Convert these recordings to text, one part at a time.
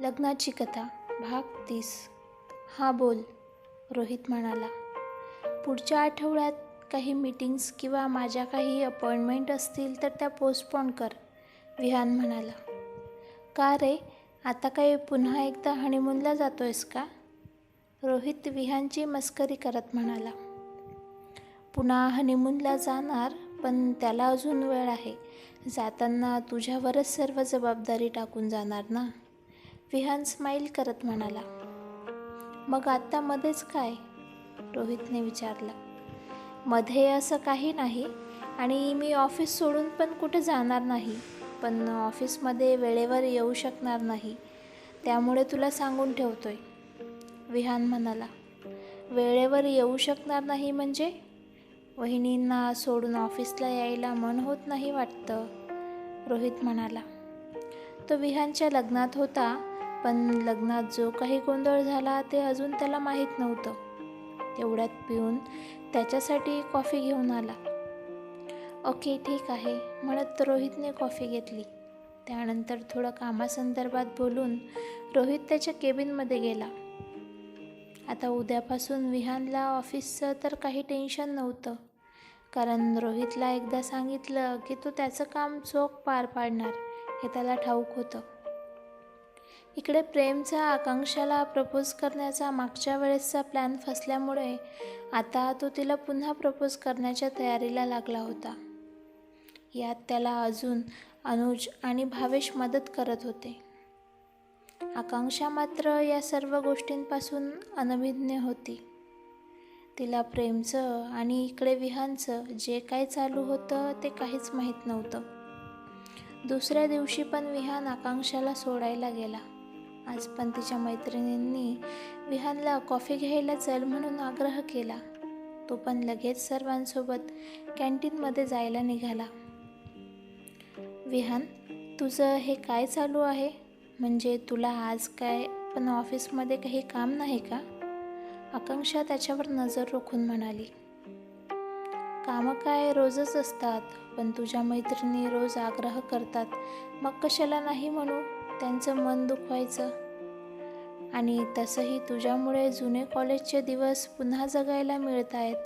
लग्नाची कथा भाग तीस. हां बोल रोहित म्हणाला. पुढच्या आठवड्यात काही मीटिंग्स किंवा माझ्या काही अपॉइंटमेंट असतील तर त्या पोस्टपोन कर विहान म्हणाला. का रे? आता काही पुन्हा एकदा हनीमूनला जातो आहेस का? रोहित विहानची मस्करी करत म्हणाला. पुन्हा हनीमूनला जाणार पण त्याला अजून वेळ आहे. जाताना तुझ्यावरच सर्व जबाबदारी टाकून जाणार ना? विहान स्माईल करत म्हणाला मग आत्ता मध्येच काय? रोहितने विचारलं. मध्ये असं काही नाही आणि मी ऑफिस सोडून पण कुठे जाणार नाही पण ऑफिसमध्ये वेळेवर येऊ शकणार नाही त्यामुळे तुला सांगून ठेवतोय. विहान म्हणाला वेळेवर येऊ शकणार नाही म्हणजे? वहिनींना सोडून ऑफिसला यायला मन होत नाही वाटतं. रोहित म्हणाला तो विहानच्या लग्नात होता पण लग्नात जो काही गोंधळ झाला ते अजून त्याला माहीत नव्हतं. तेवढ्यात पिऊन त्याच्यासाठी कॉफी घेऊन आला. ओके ठीक आहे म्हणत रोहितने कॉफी घेतली. त्यानंतर थोडं कामासंदर्भात बोलून रोहित त्याच्या केबिनमध्ये गेला. आता उद्यापासून विहानला ऑफिसचं तर काही टेन्शन नव्हतं कारण रोहितला एकदा सांगितलं की तो त्याचं काम चोख पार पाडणार हे त्याला ठाऊक होतं. इकडे प्रेमचा आकांक्षाला प्रपोज करण्याचा मागच्या वेळेसचा प्लॅन फसल्यामुळे आता तो तिला पुन्हा प्रपोज करण्याच्या तयारीला लागला होता. यात त्याला अजून अनुज आणि भावेश मदत करत होते. आकांक्षा मात्र या सर्व गोष्टींपासून अनभिज्ञ होती. तिला प्रेमचं आणि इकडे विहानचं जे काय चालू होतं ते काहीच माहीत नव्हतं. दुसऱ्या दिवशी पण विहान आकांक्षाला सोडायला गेला. आज पण तिच्या मैत्रिणींनी विहानला कॉफी घ्यायला चल म्हणून आग्रह केला. तो पण लगेच सर्वांसोबत कॅन्टीनमध्ये जायला निघाला. विहान तुझं हे काय चालू आहे? म्हणजे तुला आज काय पण ऑफिसमध्ये काही काम नाही का? आकांक्षा त्याच्यावर नजर रोखून म्हणाली. कामं काय रोजच असतात पण तुझ्या मैत्रिणी रोज आग्रह करतात. मग कशाला नाही म्हणू? त्यांचं मन दुखवायचं. आणि तसंही तुझ्यामुळे जुने कॉलेजचे दिवस पुन्हा जगायला मिळत आहेत.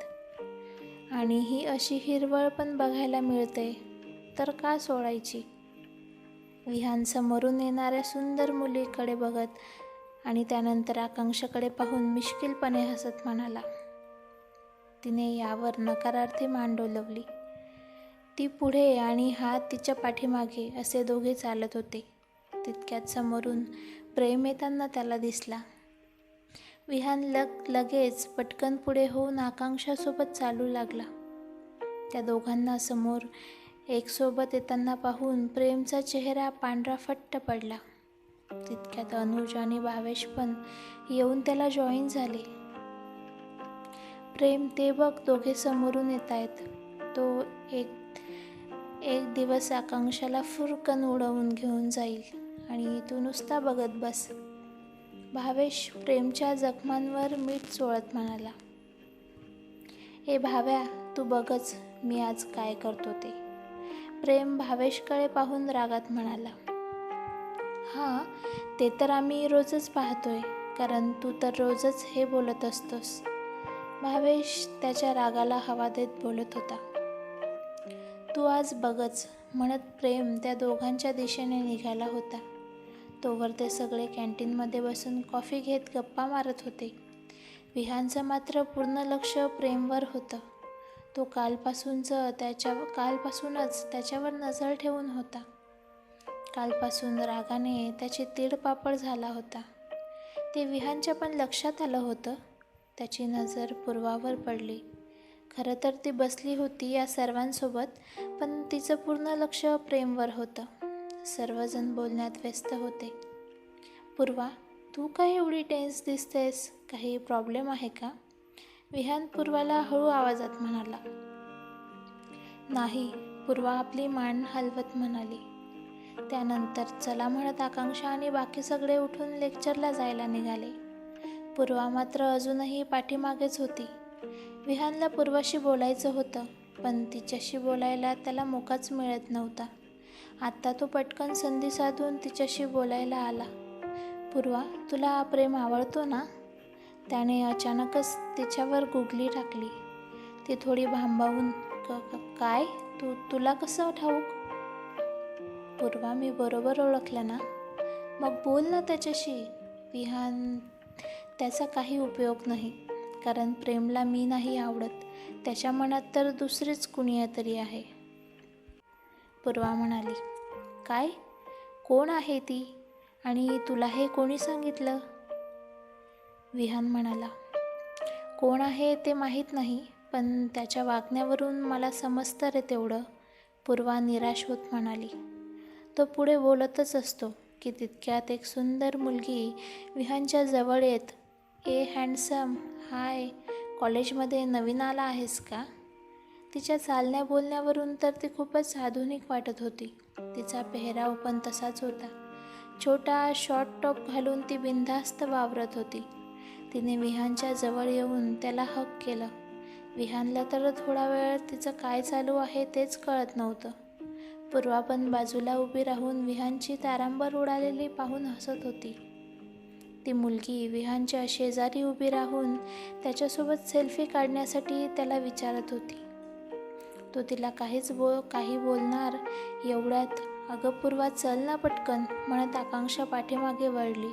आणि ही अशी हिरवळ पण बघायला मिळते. तर का सोडायची? विहानसमोरून येणाऱ्या सुंदर मुलीकडे बघत आणि त्यानंतर आकांक्षाकडे पाहून मिश्किलपणे हसत म्हणाला तिने यावर नकारार्थी मान डोलवली. ती पुढे आणि हात तिच्या पाठीमागे असे दोघे चालत होते. तितक्यात समोरून प्रेम येताना त्याला दिसला. विहान लग लगेच पटकन पुढे होऊन आकांक्षासोबत चालू लागला. त्या दोघांना समोर एकसोबत येताना पाहून प्रेमचा चेहरा पांढरा फट्ट पडला. तितक्यात अनुज आणि भावेश पण येऊन त्याला जॉईन झाले. प्रेम ते बघ दोघे समोरून येत आहेत तो एक एक दिवस आकांक्षाला फुरकन उडवून घेऊन जाईल. आणि तू नुसता बघत बस. भावेश प्रेमच्या जखमांवर मीठ चोळत म्हणाला ए भाव्या तू बघच मी आज काय करतो ते. प्रेम भावेशकडे पाहून रागात म्हणाला हां ते तर आम्ही रोजच पाहतोय कारण तू तर रोजच हे बोलत असतोस. भावेश त्याच्या रागाला हवा देत बोलत होता तू आज बघच म्हणत प्रेम त्या दोघांच्या दिशेने निघाला होता. तोवर ते सगळे कॅन्टीनमध्ये बसून कॉफी घेत गप्पा मारत होते. विहानचं मात्र पूर्ण लक्ष प्रेमवर होतं. तो कालपासूनचं त्याच्या कालपासूनच त्याच्यावर नजर ठेवून होता. कालपासून रागाने त्याची तीडपापड झाला होता. ते विहानच्या पण लक्षात आलं होतं. त्याची नजर पूर्वावर पडली. खरं तर ती बसली होती या सर्वांसोबत पण तिचं पूर्ण लक्ष प्रेमवर होतं. सर्वजण बोलण्यात व्यस्त होते. पूर्वा तू काय एवढी टेन्स दिसतेस? काही प्रॉब्लेम आहे का? विहान पूर्वाला हळू आवाजात म्हणाला. नाही पूर्वा आपली मान हलवत म्हणाली. त्यानंतर चला म्हणत आकांक्षा आणि बाकी सगळे उठून लेक्चरला जायला निघाले. पूर्वा मात्र अजूनही पाठीमागेच होती. विहानला पूर्वाशी बोलायचं होतं पण तिच्याशी बोलायला त्याला मोकाच मिळत नव्हता. आत्ता तो पटकन संधी साधून तिच्याशी बोलायला आला. पूर्वा तुला हा प्रेम आवडतो ना? त्याने अचानकच तिच्यावर गुगली टाकली. ती थोडी भांबावून काय? तू तुला कसं ठाऊक? पूर्वा मी बरोबर ओळखलं ना? मग बोल ना त्याच्याशी. विहान त्याचा काही उपयोग नाही. कारण प्रेमला मी नाही आवडत. त्याच्या मनात तर दुसरीच कुणी तरी आहे. पूर्वा म्हणाली. काय? कोण आहे ती? आणि तुला हे कोणी सांगितलं? विहान म्हणाला. कोण आहे ते माहीत नाही पण त्याच्या वागण्यावरून मला समजतं रे तेवढं पूर्वा निराश होत म्हणाली. तो पुढे बोलतच असतो की तितक्यात एक सुंदर मुलगी विहानच्या जवळ येत ए हँडसम हाय कॉलेजमध्ये नवीन आला आहेस का? तिच्या चालण्या बोलण्यावरून तर ती खूपच आधुनिक वाटत होती. तिचा पेहराव पण तसाच होता. छोटा शॉर्ट टॉप घालून ती बिनधास्त वावरत होती. तिने विहानच्या जवळ येऊन त्याला हक केलं. विहानला तर थोडा वेळ तिचं काय चालू आहे तेच कळत नव्हतं. पूर्वा पण बाजूला उभी राहून विहानची तारांबर उडालेली पाहून हसत होती. ती मुलगी विहानच्या शेजारी उभी राहून त्याच्यासोबत सेल्फी काढण्यासाठी त्याला विचारत होती. तो तिला काहीच बो काही बोलणार एवढ्यात अगं पूर्वा चल ना पटकन म्हणत आकांक्षा पाठीमागे वळली.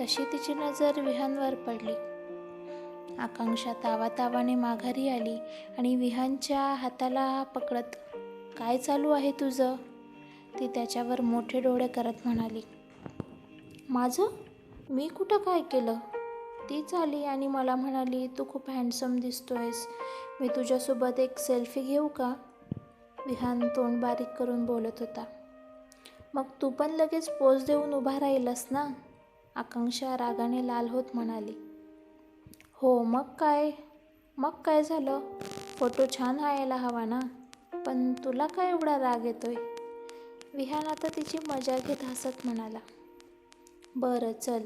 तशी तिची नजर विहानवर पडली. आकांक्षा तावातावाने माघारी आली आणि विहानच्या हाताला पकडत काय चालू आहे तुझं? ती त्याच्यावर मोठे डोळे करत म्हणाली. माझं? मी कुठं काय केलं? तीच आली आणि मला म्हणाली तू खूप हँडसम दिसतोयस. मी तुझ्यासोबत एक सेल्फी घेऊ का? विहान तोंड बारीक करून बोलत होता. मग तू पण लगेच पोज देऊन उभा राहिलास ना? आकांक्षा रागाने लाल होत म्हणाली. हो मग काय? मग काय झालं? फोटो छान यायला हवा ना? पण तुला काय एवढा राग येतोय? विहान आता तिची मजा घेत हसत म्हणाला. बरं चल.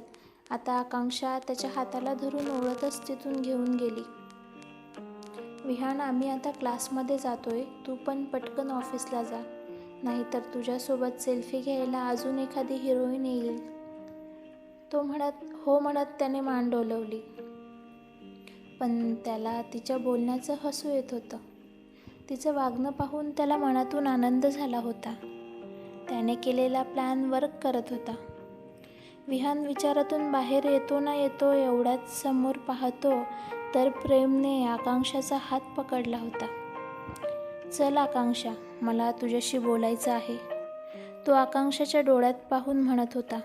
आता आकांक्षा त्याच्या हाताला धरून ओळतच तिथून घेऊन गेली. विहान आम्ही आता क्लासमध्ये जातोय. तू पण पटकन ऑफिसला जा. नाहीतर तुझ्यासोबत सेल्फी घ्यायला अजून एखादी हिरोईन येईल. तो म्हणत हो म्हणत त्याने मान डोलवली. पण त्याला तिच्या बोलण्याचं हसू येत होतं. तिचं वागणं पाहून त्याला मनातून आनंद झाला होता. त्याने केलेला प्लॅन वर्क करत होता. विहान विचारातून बाहेर येतो ना येतो एवढ्याच समोर पाहतो तर प्रेमने आकांक्षाचा हात पकडला होता. चल आकांक्षा मला तुझ्याशी बोलायचं आहे. तो आकांक्षाच्या डोळ्यात पाहून म्हणत होता.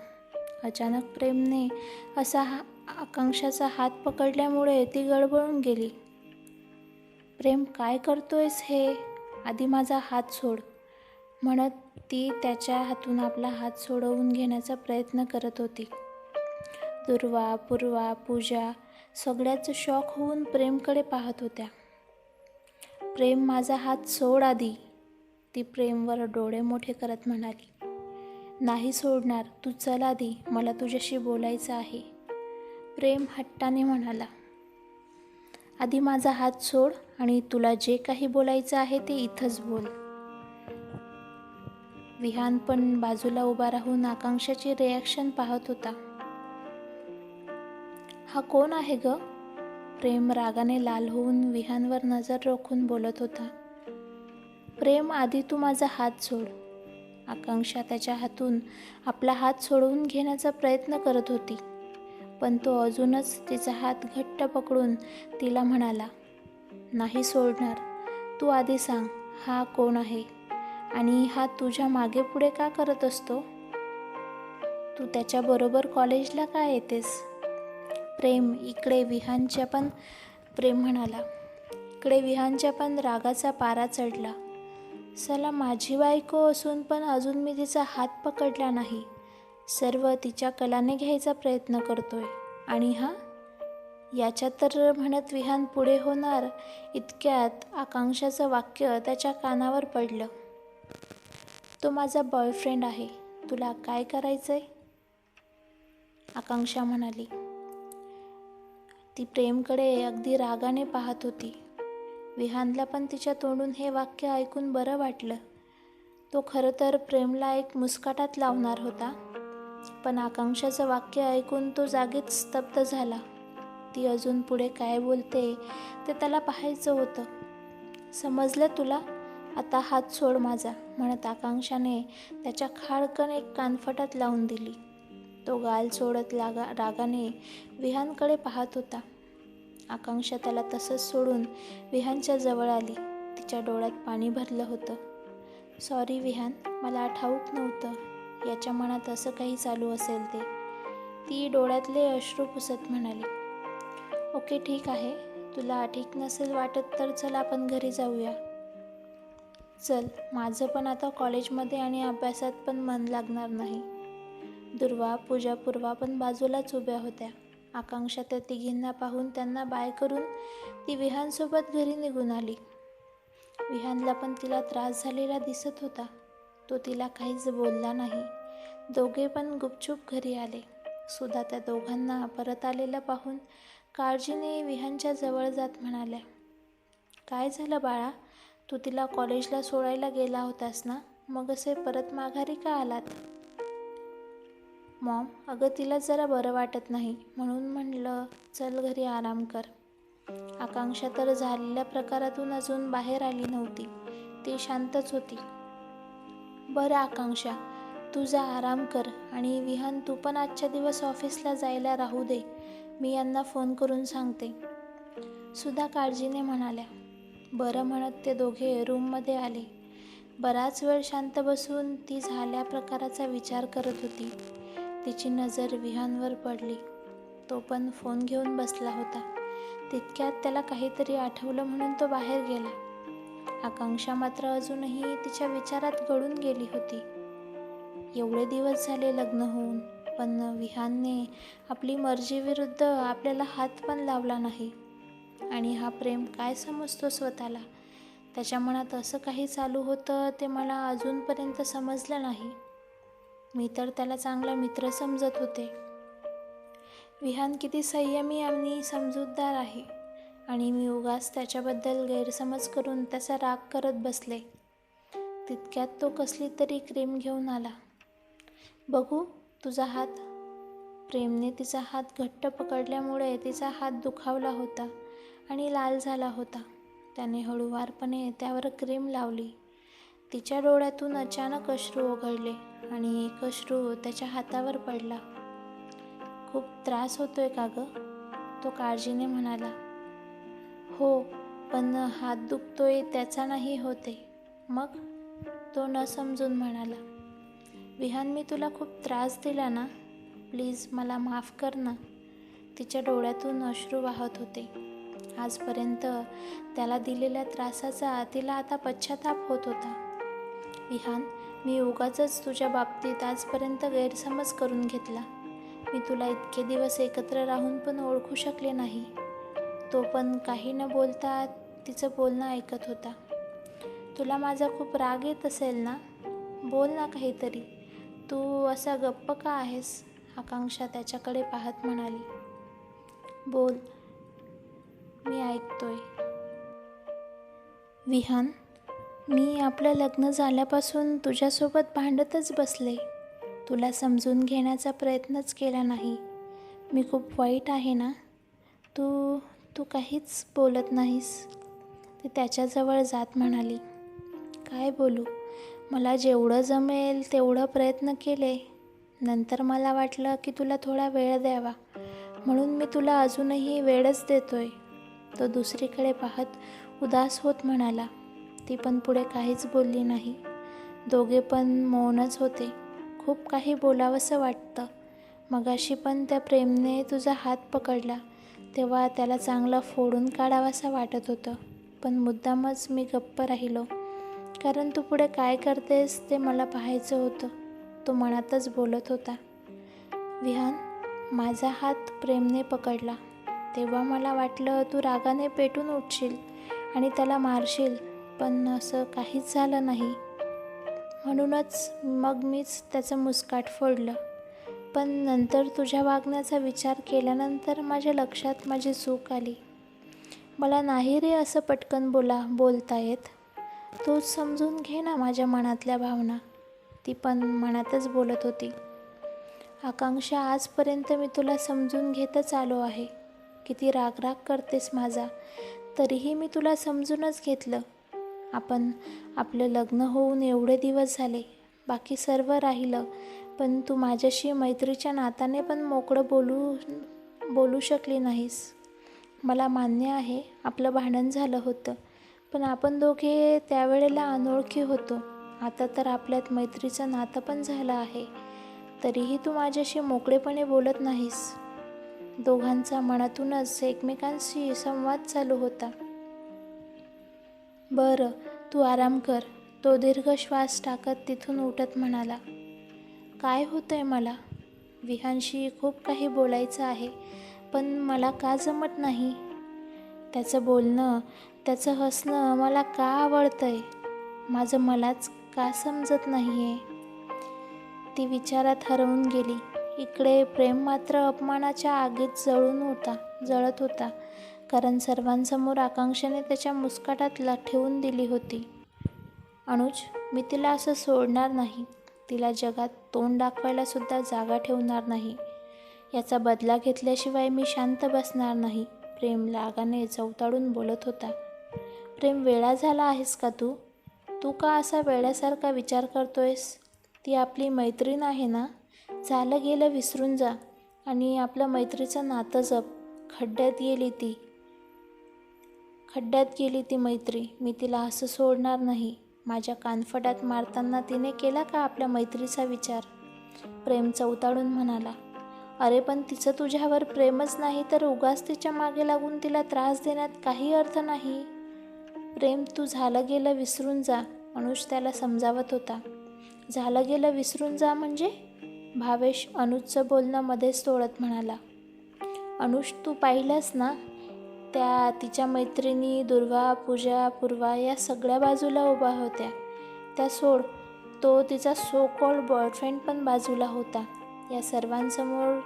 अचानक प्रेमने असा हा आकांक्षाचा हात पकडल्यामुळे ती गडबडून गेली. प्रेम काय करतोयस हे? आधी माझा हात सोड. म्हणत ती त्याच्या हातून आपला हात सोडवून घेण्याचा प्रयत्न करत होती. दुर्वा पूर्वा पूजा सगळ्याच शॉक होऊन प्रेमकडे पाहत होत्या. प्रेम माझा हात सोड आधी ती प्रेमवर डोळे मोठे करत म्हणाली. नाही सोडणार तू चल आधी मला तुझ्याशी बोलायचं आहे. प्रेम हट्टाने म्हणाला. आधी माझा हात सोड आणि तुला जे काही बोलायचं आहे ते इथंच बोल. विहान पण बाजूला उभा राहून आकांक्षाची रिॲक्शन पाहत होता. हा कोण आहे ग? प्रेम रागाने लाल होऊन विहानवर नजर रोखून बोलत होता. प्रेम आधी तू माझा हात सोड आकांक्षा त्याच्या हातून आपला हात सोडवून घेण्याचा प्रयत्न करत होती. पण तो अजूनच तिचा हात घट्ट पकडून तिला म्हणाला नाही सोडणार. तू आधी सांग हा कोण आहे? आणि हा तुझ्या मागे पुढे का करत असतो? तू त्याच्याबरोबर कॉलेजला का येतेस? प्रेम इकडे विहानच्या पण प्रेम म्हणाला. इकडे विहानच्या पण रागाचा पारा चढला. चला माझी बायको असून पण अजून मी तिचा हात पकडला नाही. सर्व तिच्या कलाने घ्यायचा प्रयत्न करतोय. आणि हा? याच्यात तर म्हणत विहान पुढे होणार इतक्यात आकांक्षाचं वाक्य त्याच्या कानावर पडलं. तो माझा बॉयफ्रेंड आहे. तुला काय करायचं आहे आकांक्षा म्हणाली. ती प्रेमकडे अगदी रागाने पाहत होती. विहानला पण तिच्या तोंडून हे वाक्य ऐकून बरं वाटलं. तो खरं तर प्रेमला एक मुस्काटात लावणार होता. पण आकांक्षाचं वाक्य ऐकून तो जागीच स्तब्ध झाला. ती अजून पुढे काय बोलते ते त्याला पाहायचं होतं. समजलं तुला? आता हात सोड माझा म्हणत आकांक्षाने त्याच्या खाडकन एक कानफटात लावून दिली. तो गाल सोडत लागा रागाने विहानकडे पाहत होता. आकांक्षा त्याला तसंच सोडून विहानच्या जवळ आली. तिच्या डोळ्यात पाणी भरलं होतं. सॉरी विहान मला ठाऊक नव्हतं. याच्या मनात असं काही चालू असेल ते. ती डोळ्यातले अश्रू पुसत म्हणाली. ओके ठीक आहे. तुला ठीक नसेल वाटत तर चल आपण घरी जाऊया. चल माझं पण आता कॉलेजमध्ये आणि अभ्यासात पण मन लागणार नाही. दुर्वा पूजा पूर्वा पण बाजूलाच उभ्या होत्या. आकांक्षा त्या तिघींना पाहून त्यांना बाय करून ती विहानसोबत घरी निघून आली. विहानला पण तिला त्रास झालेला दिसत होता. तो तिला काहीच बोलला नाही. दोघे पण गुपचूप घरी आले. सुद्धा त्या दोघांना परत आलेलं पाहून काळजीने विहानच्या जवळ जात म्हणाल्या काय झालं बाळा? तू तिला कॉलेजला सोडायला गेला होतास ना? मग असे परत माघारी का आलात? मॉम अगं तिला जरा बरं वाटत नाही. म्हणून म्हणलं चल घरी आराम कर. आकांक्षा तर झालेल्या प्रकारातून अजून बाहेर आली नव्हती. ती शांतच होती. बरं आकांक्षा तू जा आराम कर आणि विहान तू पण आजच्या दिवस ऑफिसला जायला राहू दे. मी यांना फोन करून सांगते. सुद्धा काळजीने म्हणाल्या. बरं म्हणत ते दोघे रूममध्ये आले. बराच वेळ शांत बसून ती झाल्या प्रकाराचा विचार करत होती. तिची नजर विहानवर पडली. तो पण फोन घेऊन बसला होता. तितक्यात त्याला काहीतरी आठवलं म्हणून तो बाहेर गेला. आकांक्षा मात्र अजूनही तिच्या विचारात गळून गेली होती. एवढे दिवस झाले लग्न होऊन पण विहानने आपली मर्जीविरुद्ध आपल्याला हात पण लावला नाही. आणि हा प्रेम काय समजतो स्वतःला? त्याच्या मनात असं काही चालू होतं ते मला अजूनपर्यंत समजलं नाही. मी तर त्याला चांगला मित्र समजत होते. विहान किती संयमी आणि समजूतदार आहे. आणि मी उगाच त्याच्याबद्दल गैरसमज करून त्याचा राग करत बसले. तितक्यात तो कसली तरी क्रीम घेऊन आला. बघू तुझा हात. प्रेमने तिचा हात घट्ट पकडल्यामुळे तिचा हात दुखावला होता. आणि लाल झाला होता. त्याने हळूवारपणे त्यावर क्रीम लावली. तिच्या डोळ्यातून अचानक अश्रू ओघळले आणि एक अश्रू त्याच्या हातावर पडला. खूप त्रास होतोय का गं? तो काळजीने म्हणाला. हो पण हात दुखतोय त्याचा नाही होते. मग तो न समजून म्हणाला. विहान मी तुला खूप त्रास दिला ना? प्लीज मला माफ कर ना. तिच्या डोळ्यातून अश्रू वाहत होते. आजपर्यंत त्याला दिलेल्या त्रासाचा तिला आता पश्चाताप होत होता. विहान मी उगाच तुझ्या बाबतीत आजपर्यंत गैरसमज करून घेतला. मी तुला इतके दिवस एकत्र राहून पण ओळखू शकले नाही. तो पण काही न बोलता तिचं बोलणं ऐकत होता. तुला माझा खूप राग येत असेल ना? बोल ना काहीतरी. तू असा गप्प का आहेस? आकांक्षा त्याच्याकडे पाहत म्हणाली. बोल मी ऐकतोय. विहान मी आपलं लग्न झाल्यापासून तुझ्यासोबत भांडतच बसले. तुला समजून घेण्याचा प्रयत्नच केला नाही. मी खूप वाईट आहे ना? तू तू काहीच बोलत नाहीस. ती त्याच्याजवळ जात म्हणाली. काय बोलू? मला जेवढं जमेल तेवढं प्रयत्न केले. नंतर मला वाटलं की तुला थोडा वेळ द्यावा. म्हणून मी तुला अजूनही वेळच देतोय. तो दुसरीकडे पाहत उदास होत म्हणाला ती पण पुढे काहीच बोलली नाही. दोघे पण मौनच होते. खूप काही बोलावंसं वाटतं. मगाशी पण त्या प्रेमने तुझा हात पकडला तेव्हा त्याला चांगला फोडून काढावासा वाटत होतं. पण मुद्दामच मी गप्प राहिलो. कारण तू पुढे काय करतेस ते मला पाहायचं होतं. तो मनातच बोलत होता. विहान माझा हात प्रेमने पकडला. तेव्हा मला वाटलं तू रागाने पेटून उठशील आणि त्याला मारशील पण असं काहीच झालं नाही. म्हणूनच मग मीच त्याचं मुस्काट फोडलं. पण नंतर तुझ्या वागण्याचा विचार केल्यानंतर माझ्या लक्षात माझी चूक आली. मला नाही रे असं पटकन बोला बोलता येत. तूच समजून घे ना माझ्या मनातल्या भावना. ती पण मनातच बोलत होती. आकांक्षा आजपर्यंत मी तुला समजून घेतच आलो आहे. किती रागराग करतेस माझा. तरीही मी तुला समजूनच घेतलं. आपण आपलं लग्न होऊन एवढे दिवस झाले. बाकी सर्व राहिलं. पण तू माझ्याशी मैत्रीच्या नाताने पण मोकळं बोलू बोलू शकली नाहीस. मला मान्य आहे आपलं भांडण झालं होतं. पण आपण दोघे त्यावेळेला अनोळखी होतो. आता तर आपल्यात मैत्रीचं नातं पण झालं आहे. तरीही तू माझ्याशी मोकळेपणे बोलत नाहीस. दोघांचा मनातूनच एकमेकांशी संवाद चालू होता. बरं तू आराम कर. तो दीर्घ श्वास टाकत तिथून उठत म्हणाला काय होतंय मला? विहानशी खूप काही बोलायचं आहे पण मला का जमत नाही? त्याचं बोलणं त्याचं हसणं मला का आवडतंय? माझं मलाच का समजत नाही आहे ती विचारात हरवून गेली. इकडे प्रेम मात्र अपमानाच्या आगीत जळून होता जळत होता. कारण सर्वांसमोर आकांक्षाने त्याच्या मुस्काटातला ठेवून दिली होती. अनुज मी तिला असं सोडणार नाही. तिला जगात तोंड दाखवायला सुद्धा जागा ठेवणार नाही. याचा बदला घेतल्याशिवाय मी शांत बसणार नाही. प्रेम लागाने चवताळून बोलत होता. प्रेम वेळा झाला आहेस का तू? तू का असा वेळ्यासारखा विचार करतोयस? ती आपली मैत्रीण आहे ना? झालं गेलं विसरून जा आणि आपलं मैत्रीचं नातं जप. खड्ड्यात गेली ती. खड्ड्यात गेली ती मैत्री. मी तिला असं सोडणार नाही. माझ्या कानफटात मारताना तिने केला का आपल्या मैत्रीचा विचार? प्रेम चौताळून म्हणाला. अरे पण तिचं तुझ्यावर प्रेमच नाही तर उगाच तिच्यामागे लागून तिला त्रास देण्यात काही अर्थ नाही. प्रेम तू झालं गेलं विसरून जा अनुज त्याला समजावत होता. झालं गेलं विसरून जा म्हणजे? भावेश अनुजचं बोलणं मध्येच तोडत म्हणाला अनुज तू पाहिलंस ना त्या तिच्या मैत्रिणी दुर्वा पूजा पूर्वा या सगळ्या बाजूला उभा होत्या. त्या सोड तो तिचा सो कॉल्ड बॉयफ्रेंड पण बाजूला होता. या सर्वांसमोर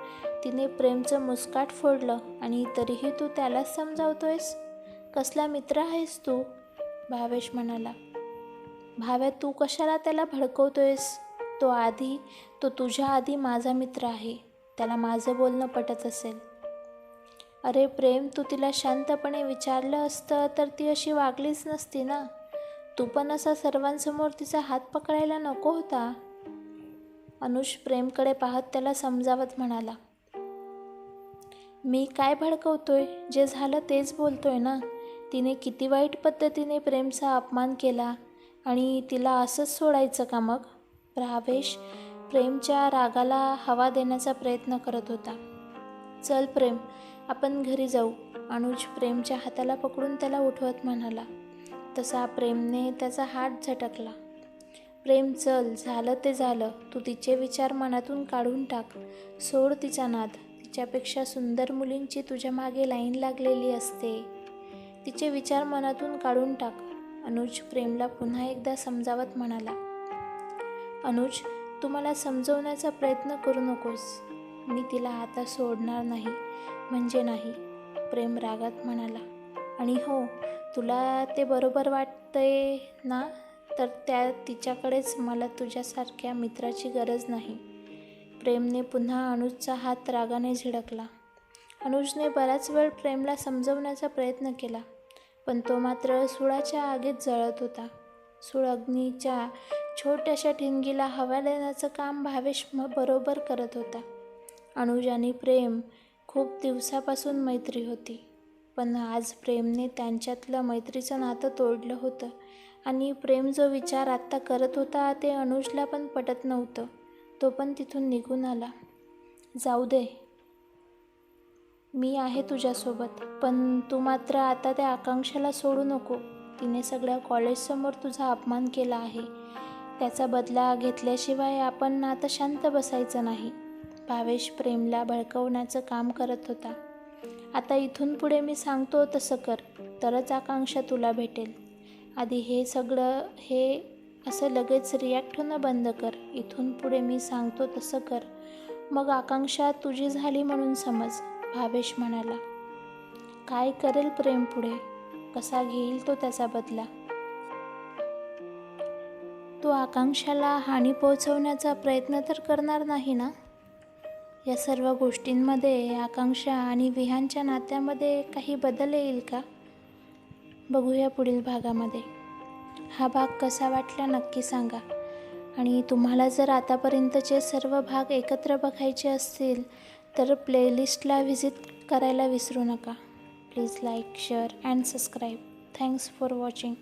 तिने प्रेमचं मुस्काट फोडलं आणि तरीही तू त्यालाच समजावतोयस? कसला मित्र आहेस तू? भावेश म्हणाला. भाव्या तू कशाला त्याला भडकवतोयस? तो आधी तो तुझ्या आधी माझा मित्र आहे. त्याला माझं बोलणं पटत असेल. अरे प्रेम तू तिला शांतपणे विचारलं असतं तर ती अशी वागलीच नसती ना? तू पण असा सर्वांसमोर तिचा हात पकडायला नको होता? अनुष प्रेमकडे पाहत त्याला समजावत म्हणाला मी काय भडकवतोय? जे झालं तेच बोलतोय ना? तिने किती वाईट पद्धतीने प्रेमचा अपमान केला आणि तिला असंच सोडायचं का मग? भावेश प्रेमच्या रागाला हवा देण्याचा प्रयत्न करत होता. चल प्रेम आपण घरी जाऊ. अनुज प्रेमच्या हाताला पकडून त्याला उठवत म्हणाला. तसा प्रेमने त्याचा हात झटकला. प्रेम चल. झालं ते झालं. तू तिचे विचार मनातून काढून टाक. सोड तिचा नाद. तिच्यापेक्षा सुंदर मुलींची तुझ्या मागे लाईन लागलेली असते. तिचे विचार मनातून काढून टाक. अनुज प्रेमला पुन्हा एकदा समजावत म्हणाला. अनुज तू मला समजवण्याचा प्रयत्न करू नकोस. मी तिला आता सोडणार नाही. म्हणजे नाही. प्रेम रागात म्हणाला. आणि हो तुला ते बरोबर वाटतंय ना? तर त्या तिच्याकडेच मला तुझ्यासारख्या मित्राची गरज नाही. प्रेमने पुन्हा अनुजचा हात रागाने झिडकला. अनुजने बराच वेळ प्रेमला समजवण्याचा प्रयत्न केला. पण तो मात्र सुळाच्या आगीत जळत होता. सुळ अग्नीच्या छोट्याशा ठिणगीला हवा देण्याचं काम भावेश बरोबर करत होता. अनुज आणि प्रेम खूप दिवसापासून मैत्री होती. पण आज प्रेमने त्यांच्यातलं मैत्रीचं नातं तोडलं होतं. आणि प्रेम जो विचार आत्ता करत होता ते अनुजला पण पटत नव्हतं. तो पण तिथून निघून आला. जाऊ दे. मी आहे तुझ्यासोबत. पण तू मात्र आता त्या आकांक्षाला सोडू नको. तिने सगळ्या कॉलेजसमोर तुझा अपमान केला आहे. त्याचा बदला घेतल्याशिवाय आपण आता शांत बसायचं नाही. भावेश प्रेमला भडकवण्याचं काम करत होता. आता इथून पुढे मी सांगतो तसं कर तरच आकांक्षा तुला भेटेल. आधी हे सगळं हे असं लगेच रिॲक्ट होणं बंद कर. इथून पुढे मी सांगतो तसं कर. मग आकांक्षा तुझी झाली म्हणून समज भावेश म्हणाला. काय करेल प्रेम पुढे? कसा घेईल तो त्याचा बदला? तू आकांक्षाला हानी पोहोचवण्याचा प्रयत्न तर करणार नाही ना? या सर्व गोष्टींमध्ये आकांक्षा आणि विहानच्या नात्यामध्ये काही बदल येईल का? बघूया पुढील भागामध्ये. हा भाग कसा वाटला नक्की सांगा. आणि तुम्हाला जर आतापर्यंतचे सर्व भाग एकत्र बघायचे असतील तर प्लेलिस्टला व्हिजिट करायला विसरू नका. Please like share and subscribe. Thanks for watching.